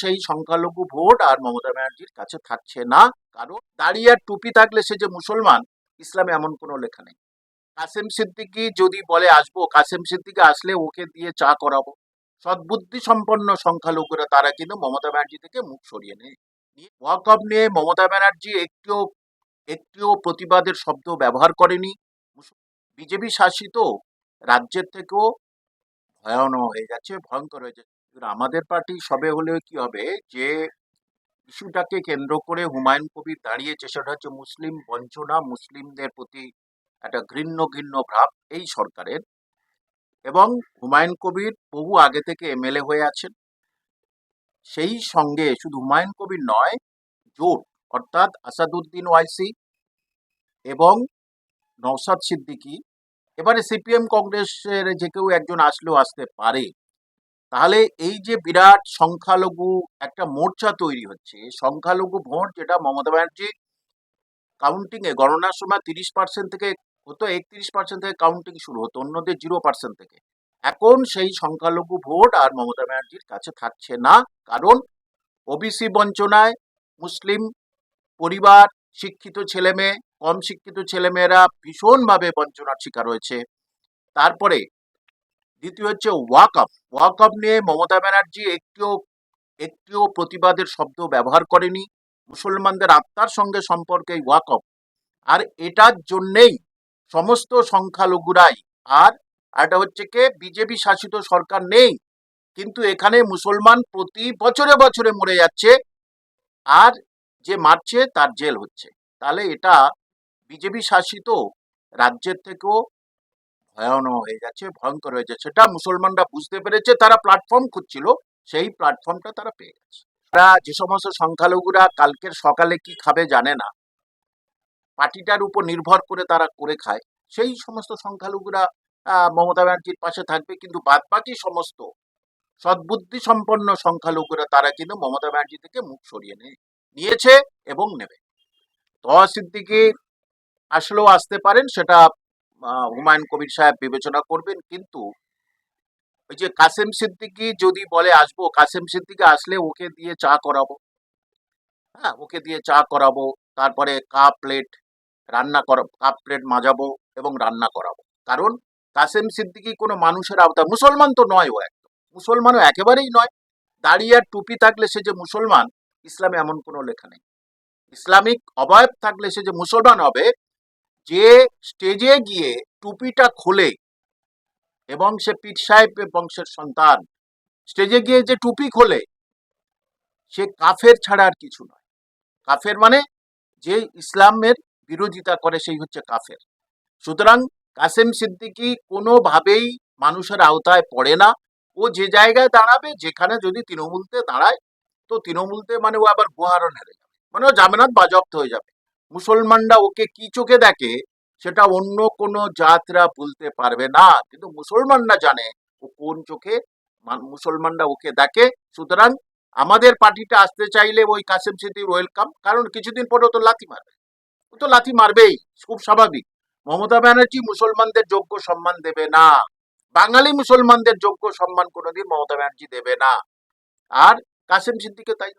সেই সংখ্যালঘু ভোট আর মমতা ব্যানার্জির কাছে থাকছে না। কারণ দাঁড়িয়ে আর টুপি থাকলে সে যে মুসলমান, ইসলামে এমন কোনো লেখা নেই। কাসেম সিদ্দিকি যদি বলে, আসব। কাসেম সিদ্দিকি আসলে ওকে দিয়ে চা করাবো। সদ্বুদ্ধি সম্পন্ন সংখ্যালঘুরা, তারা কিন্তু মমতা ব্যানার্জি থেকে মুখ সরিয়ে নেয়। ওয়াকফ নিয়ে মমতা ব্যানার্জি একটিও একটিও প্রতিবাদের শব্দ ব্যবহার করেনি। বিজেপি শাসিত রাজ্যের থেকেও ভয়ানক হয়ে যাচ্ছে, ভয়ঙ্কর হয়ে যাচ্ছে। আমাদের পার্টি সবে হলেও কি হবে? যে ইস্যুটাকে কেন্দ্র করে হুমায়ুন কবির দাঁড়িয়েছে সেটা হচ্ছে মুসলিম বঞ্চনা, মুসলিমদের প্রতি একটা ঘৃণ্য ঘৃণ্য ভাব এই সরকারের। এবং হুমায়ুন কবির বহু আগে থেকে এমএলএ হয়ে আছেন। সেই সঙ্গে শুধু হুমায়ুন কবির নয়, জোট অর্থাৎ আসাদুদ্দিন ওয়াইসি এবং নওসাদ সিদ্দিকী। এবারে সিপিএম কংগ্রেসের যে কেউ একজন আসলেও আসতে পারে। তাহলে এই যে বিরাট সংখ্যালঘু একটা মোর্চা তৈরি হচ্ছে সংখ্যালঘু ভোট যেটা মমতা ব্যানার্জি কাউন্টিং এ গণনার সময় তিরিশ পার্সেন্ট থেকে হতো, একত্রিশ পার্সেন্ট থেকে কাউন্টিং শুরু হতো, অন্যদের জিরো পার্সেন্ট থেকে। এখন সেই সংখ্যালঘু ভোট আর মমতা ব্যানার্জির কাছে থাকছে না, কারণ ওবিসি বঞ্চনায় মুসলিম পরিবার, শিক্ষিত ছেলেমেয়ে, কম শিক্ষিত ছেলেমেয়েরা ভীষণভাবে বঞ্চনার শিকার হয়েছে। তারপরে দ্বিতীয় হচ্ছে ওয়াকআপ ওয়াকআপ নিয়ে মমতা ব্যানার্জি একটিও একটিও প্রতিবাদের শব্দ ব্যবহার করেনি। মুসলমানদের আত্মার সঙ্গে সম্পর্কে ওয়াকআপ আর এটার জন্যেই সমস্ত সংখ্যালঘুরাই আর এটা হচ্ছে কে? বিজেপি শাসিত সরকার নেই, কিন্তু এখানে মুসলমান প্রতি বছরে বছরে মরে যাচ্ছে, আর যে মারছে তার জেল হচ্ছে। তাহলে এটা বিজেপি শাসিত রাজ্যের থেকেও ভয়ানক হয়ে যাচ্ছে ভয়ঙ্কর হয়ে যাচ্ছে সেটা মুসলমানরা বুঝতে পেরেছে, তারা প্ল্যাটফর্ম খুঁজছিল, সেই প্ল্যাটফর্মটা তারা পেয়ে গেছে। তারা যে সমস্ত সংখ্যালঘুরা কালকের সকালে কি খাবে জানে না। পার্টিটার উপর নির্ভর করে তারা করে খায়। সেই সমস্ত সংখ্যালঘুরা মমতা ব্যানার্জির পাশে থাকবে, কিন্তু বাদবাকি সমস্ত সদ্বুদ্ধি সম্পন্ন সংখ্যালঘুরা, তারা কিন্তু মমতা ব্যানার্জি থেকে মুখ সরিয়ে নেয় নিয়েছে এবং নেবে। তহা সিদ্দিকি আসলেও আসতে পারেন, সেটা হুমায়ুন কবির সাহেব বিবেচনা করবেন, কিন্তু ওই যে কাসেম সিদ্দিকি যদি বলে, আসব, কাসেম সিদ্দিকি আসলে ওকে দিয়ে চা করাবো। হ্যাঁ ওকে দিয়ে চা করাবো, তারপরে কাপ প্লেট রান্না করা, কাপ প্লেট মাজাবো এবং রান্না করাবো। কারণ কাসেম সিদ্দিকি কোনো মানুষের আওতা মুসলমান তো নয় ও একদম। মুসলমানও একেবারেই নয়। দাঁড়িয়ে আর টুপি থাকলে সে যে মুসলমান, ইসলামে এমন কোনো লেখা নেই। ইসলামিক অবয়ব থাকলে সে যে মুসলমান হবে যে স্টেজে গিয়ে টুপিটা খোলে এবং সে পীর সাহেব বংশের সন্তান স্টেজে গিয়ে যে টুপি খোলে, সে কাফের ছাড়া আর কিছু নয়। কাফের মানে যে ইসলামের বিরোধিতা করে সেই হচ্ছে কাফের। সুতরাং কাসেম সিদ্দিকি কোনোভাবেই মানুষের আওতায় পড়ে না। ও যে জায়গায় দাঁড়াবে, যেখানে যদি তৃণমূলতে দাঁড়ায়, তো তৃণমূলতে মানে ও আবার গুহারণ হেরে যাবে। মানে ও জামেনাত বাজপ্ত হয়ে যাবে। মুসলমানরা ওকে কি চোখে দেখে সেটা অন্য কোনো জাতরা বলতে পারবে না। কিন্তু মুসলমানরা জানে ও কোন চোখে মুসলমানরা ওকে দেখে। সুতরাং আমাদের পার্টিটা আসতে চাইলে ওই কাসেম সিদ্দিক ওয়েলকাম কারণ কিছুদিন পরে তো লাথি মারবে। ও তো লাথি মারবেই, খুব স্বাভাবিক। মমতা ব্যানার্জি মুসলমানদের যোগ্য সম্মান দেবে না। বাঙালি মুসলমানদের যোগ্য সম্মান কোনোদিন মমতা ব্যানার্জি দেবে না। আর কাসেম সিদ্দিকে তাই